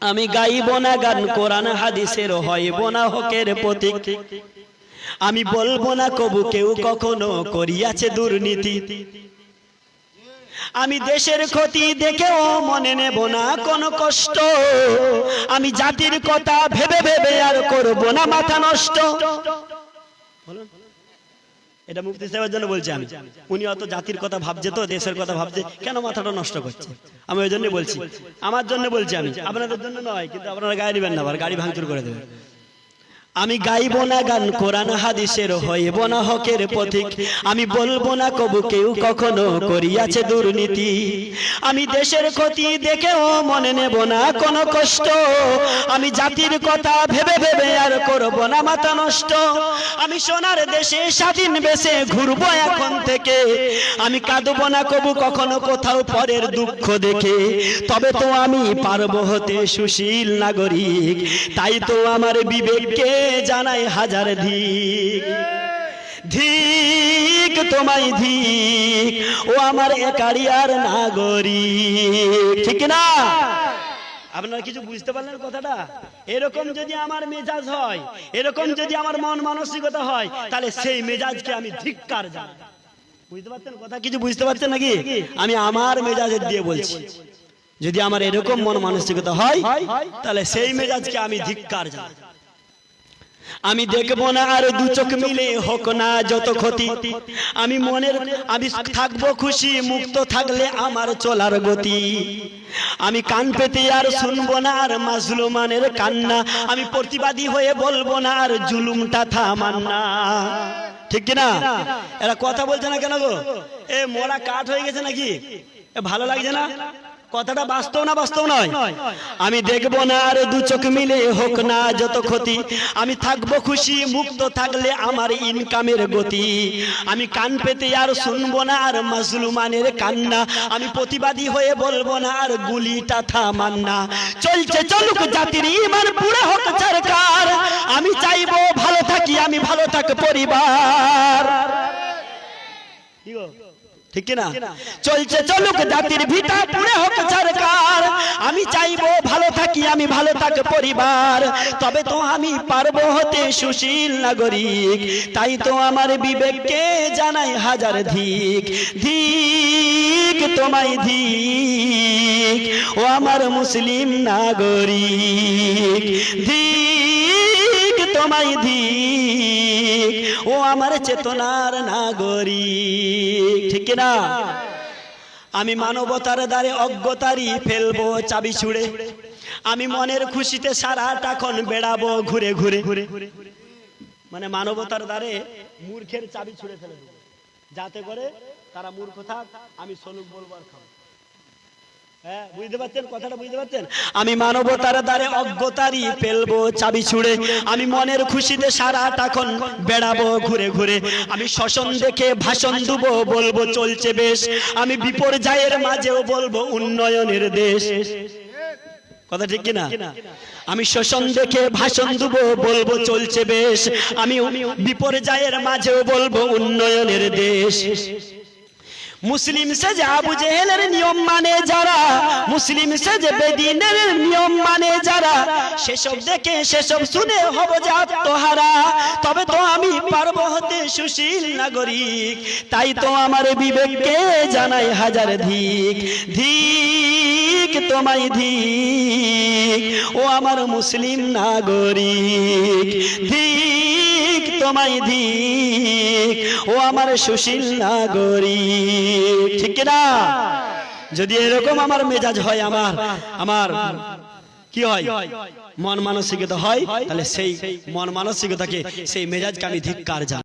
আমি গাইব না গান, কোরআন, হাদিসের হইব না হকের প্রতীক। আমি বলব না কবু কেউ কখনো করিয়াছে দুর্নীতি। আমি দেশের ক্ষতি দেখেও মনে নেব না কোনো কষ্ট। আমি জাতির কথা ভেবে ভেবে আর করব না মাথা নষ্ট। বলুন। এটা মুক্তি সাহেবের জন্য বলছি আমি। উনি অত জাতির কথা ভাবছে তো, দেশের কথা ভাবছে, কেন মাথাটা নষ্ট করছে? আমি ওই জন্য বলছি। আমার জন্য বলছি আমি। আপনাদের জন্য নয়, কিন্তু আপনারা গাড়ি নেবেন না, আবার গাড়ি ভাঙচুর করে দেবেন। আমি গাইব না গান, কোরআন, হাদিসের হইব না হকের পথিক। আমি বলব না কবু কেউ কখনো করিয়াছে দুর্নীতি। আমি দেশের ক্ষতি দেখেও মনে নেব না কোনো কষ্ট। আমি জাতির কথা ভেবে ভেবে আর করব না মাথা নষ্ট। আমি সোনার দেশে স্বাধীন বেশে ঘুরবো এখন থেকে। আমি কাঁদব না কবু কখনো কোথাও পরের দুঃখ দেখে। তবে তো আমি পারব হতে সুশীল নাগরিক। তাই তো আমার বিবেককে জানাই হাজার ধিক ধিক তোমায় ধিক ও আমার একারিয়ার নাগরিক। ঠিক না? আপনারা কিছু বুঝতে পারলেন কথাটা? এরকম যদি আমার মেজাজ হয়, এরকম যদি আমার মন মানসিকতা হয়, তাহলে সেই মেজাজকে আমি ধিক্কার জানাই। বুঝতে পারছেন কথা? কিছু বুঝতে পারছেন নাকি? আমি আমার মেজাজের দিয়ে বলছি। যদি আমার এরকম মন মানসিকতা হয়, তাহলে সেই মেজাজকে আমি ধিক্কার জানাই। আমি দেখব না আর দু চোখ মিলে হোক না যত ক্ষতি। আমি মনের আমি থাকব খুশি মুক্ত থাকলে আমার চলার গতি। আমি কান পেতে আর শুনব না আর মাজলুমানের কান্না। আমি প্রতিবাদী হয়ে বলব না আর জুলুমটা থামান না ঠিক কিনা? এরা কথা বলছে না কেন গো? এ মোড়া কাঠ হয়ে গেছে নাকি? এ ভালো লাগছে না? কথাটা বাস্তব না বাস্তব নয়? আমি দেখব না আর দু চোখ মিলে হোক না যত ক্ষতি। আমি থাকব খুশি, মুক্ত থাকলে আমার ইনকামের গতি। আমি কান পেতে আর শুনব না, আর মাজলুমানের কান্না। আমি প্রতিবাদী হয়ে বলব না, আর গুলিটা থামান না। চলছে চলুক জাতির ইমান পুরে হোক সরকার। আমি চাইব ভালো থাকি, আমি ভালো থাক পরিবার? ঠিক না চলছে চলুক জাতির ভিটা পুরে হোক সরকার। আমি চাইব ভালো থাকি আমি ভালো থাক পরিবার। তবে তো আমি পারব হতে সুশীল নাগরিক। তাই তো আমার বিবেককে জানাই হাজার ধিক। ধিক তোমায় ধিক ও আমার মুসলিম নাগরিক। ধিক তোমায় ধিক। ও আমার চেতনার নাগরিক, ঠিক না আমি মানবতার দ্বারে অজ্ঞতারি ফেলব চাবি ছুড়ে। আমি মনের খুশিতে সারাটাক্ষণ বেড়াবো ঘুরে ঘুরে। মানে মানবতার দ্বারে মূর্খের চাবি ছুড়ে ফেলে যাতে করে তারা মূর্খ থাক, আমি সলুক বলব আর খাব। বুঝতে পারছেন? কথাটা আমি মানবতার দ্বারে অজ্ঞতারি ফেলব চাবি ছুড়ে। আমি মনের খুশিতে সারাটাক্ষণ বেড়াবো ঘুরে ঘুরে। আমি শোষণ দেখে ভাষণ দেবো, বলব, চলছে বেশ। আমি বিপর্যয়ের মাঝেও বলব, উন্নয়নের দেশ। কথা ঠিক কিনা? আমি শোষণ দেখে ভাষণ দেবো, বলব, চলছে বেশ। আমি বিপর্যয়ের মাঝেও বলব, উন্নয়নের দেশ। মুসলিম সে সেজে আবু জেহেলের নিয়ম মানে যারা, মুসলিম সেজে বেদিনের নিয়ম মানে যারা। সেসব দেখে, সেসব শুনে হব যে আত্মহারা। তবে তো আমি পারব হতে সুশীল নাগরিক। তাই তো আমার বিবেককে জানাই হাজার ধিক। ধিক তোমায় ধিক, ও আমার মুসলিম নাগরিক। ধিক তোমায় দি ও আমার সুশীল নাগরিক। ঠিক না যদি এরকম আমার মেজাজ হয় আমার আমার কি হয়? মন মানসিকতা হয়, তাহলে সেই মন মানসিকতাকে, সেই মেজাজকে আমি ধিক্কার জান